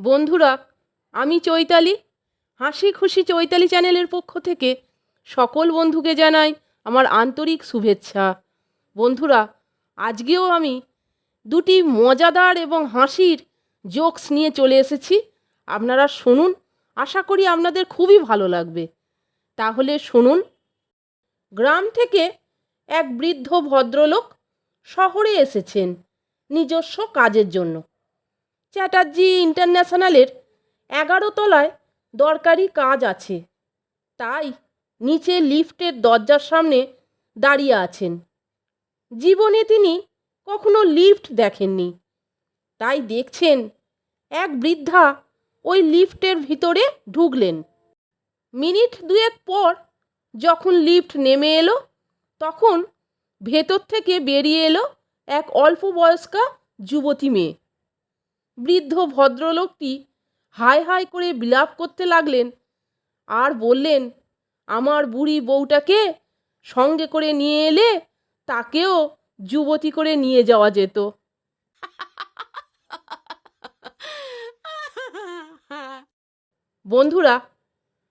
বন্ধুরা, আমি চৈতালি। হাসি খুশি চৈতালি চ্যানেলের পক্ষ থেকে সকল বন্ধুকে জানাই আমার আন্তরিক শুভেচ্ছা। বন্ধুরা, আজকেও আমি দুটি মজাদার এবং হাসির জোকস নিয়ে চলে এসেছি। আপনারা শুনুন, আশা করি আপনাদের খুবই ভালো লাগবে। তাহলে শুনুন। গ্রাম থেকে এক বৃদ্ধ ভদ্রলোক শহরে এসেছেন নিজস্ব কাজের জন্য। চ্যাটার্জি ইন্টারন্যাশনালের এগারো তলায় দরকারি কাজ আছে। তাই নিচে লিফটের দরজার সামনে দাঁড়িয়ে আছেন। জীবনে তিনি কখনো লিফট দেখেননি। তাই দেখছেন, এক বৃদ্ধা ওই লিফটের ভিতরে ঢুকলেন। মিনিট দুয়েক পর যখন লিফট নেমে এলো, তখন ভেতর থেকে বেরিয়ে এলো এক অল্প বয়স্কা যুবতী মেয়ে। বৃদ্ধ ভদ্রলোকটি হাই হাই করে বিলাপ করতে লাগলেন আর বললেন, আমার বুড়ি বউটাকে সঙ্গে করে নিয়ে এলে তাকেও যুবতী করে নিয়ে যাওয়া যেত। বন্ধুরা,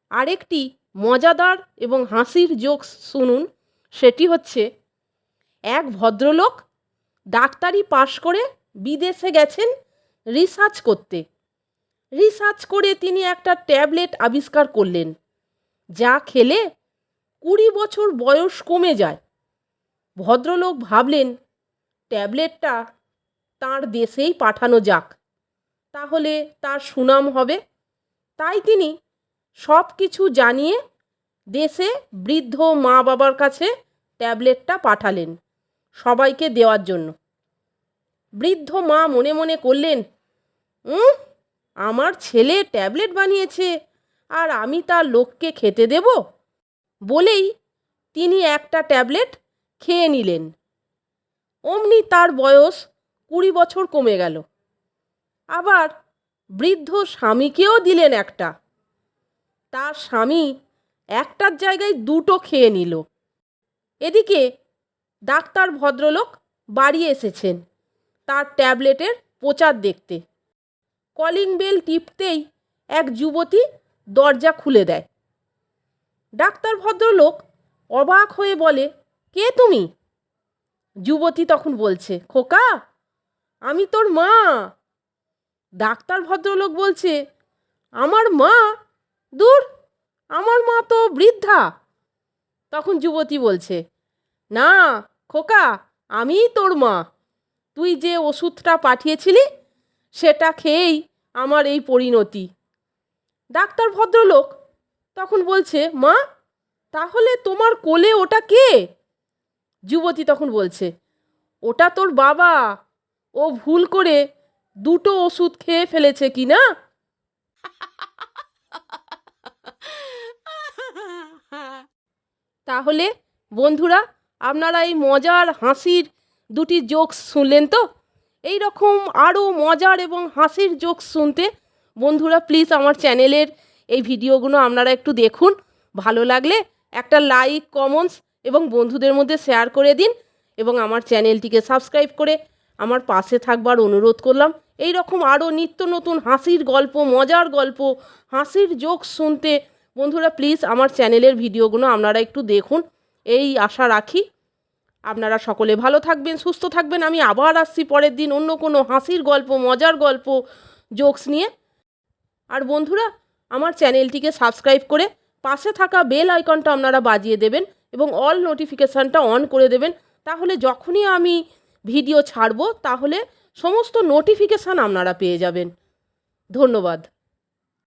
আরেকটি মজাদার এবং হাসির জোকস শুনুন। সেটি হচ্ছে, এক ভদ্রলোক ডাক্তারি পাশ করে বিদেশে গেছেন রিসার্চ করতে। রিসার্চ করে তিনি একটা ট্যাবলেট আবিষ্কার করলেন, যা খেলে কুড়ি বছর বয়স কমে যায়। ভদ্রলোক ভাবলেন ট্যাবলেটটা তার দেশেই পাঠানো যাক, তাহলে তার সুনাম হবে। তাই তিনি সব কিছু জানিয়ে দেশে বৃদ্ধ মা বাবার কাছে ট্যাবলেটটা পাঠালেন সবাইকে দেওয়ার জন্য। বৃদ্ধ মা মনে মনে করলেন উম আমার ছেলে ট্যাবলেট বানিয়েছে আর আমি তার লোককে খেতে দেব? বলেই তিনি একটা ট্যাবলেট খেয়ে নিলেন। অমনি তার বয়স কুড়ি বছর কমে গেল। আবার বৃদ্ধ স্বামীকেও দিলেন একটা। তার স্বামী একটার জায়গায় দুটো খেয়ে নিল। এদিকে ডাক্তার ভদ্রলোক বাড়ি এসেছেন তার ট্যাবলেটের প্রচার দেখতে। কলিং বেল টিপতেই এক যুবতী দরজা খুলে দেয়। ডাক্তার ভদ্রলোক অবাক হয়ে বলে, কে তুমি? যুবতী তখন বলছে, খোকা, আমি তোর মা। ডাক্তার ভদ্রলোক বলছে, আমার মা? দূর, আমার মা তো বৃদ্ধা। তখন যুবতী বলছে, না, খোকা, আমিই তোর মা। তুই যে ওষুধটা পাঠিয়েছিলি, সেটা খেয়েই আমার এই পরিণতি। ডাক্তার ভদ্রলোক তখন বলছে, মা, তাহলে তোমার কোলে ওটা কে? যুবতী তখন বলছে, ওটা তোর বাবা। ও ভুল করে দুটো ওষুধ খেয়ে ফেলেছে কি না? তাহলে বন্ধুরা, আপনারা এই মজার হাসির দুটি জোকস শুনলেন তো? এই রকম আরও মজার এবং হাসির জোক শুনতে বন্ধুরা প্লিজ আমার চ্যানেলের এই ভিডিওগুলো আপনারা একটু দেখুন। ভালো লাগলে একটা লাইক কমেন্টস এবং বন্ধুদের মধ্যে শেয়ার করে দিন এবং আমার চ্যানেলটিকে সাবস্ক্রাইব করে আমার পাশে থাকবার অনুরোধ করলাম। এই রকম আরও নিত্য নতুন হাসির গল্প, মজার গল্প, হাসির জোকস শুনতে বন্ধুরা প্লিজ আমার চ্যানেলের ভিডিওগুলো আপনারা একটু দেখুন। এই আশা রাখি আপনারা সকলে ভালো থাকবেন, সুস্থ থাকবেন। আমি আবার আসছি পরের দিন অন্য কোনো হাসির গল্প, মজার গল্প, জোকস নিয়ে। আর বন্ধুরা, আমার চ্যানেলটিকে সাবস্ক্রাইব করে পাশে থাকা বেল আইকনটা আপনারা বাজিয়ে দেবেন এবং অল নোটিফিকেশানটা অন করে দেবেন। তাহলে যখনই আমি ভিডিও ছাড়বো, তাহলে সমস্ত নোটিফিকেশান আপনারা পেয়ে যাবেন। ধন্যবাদ।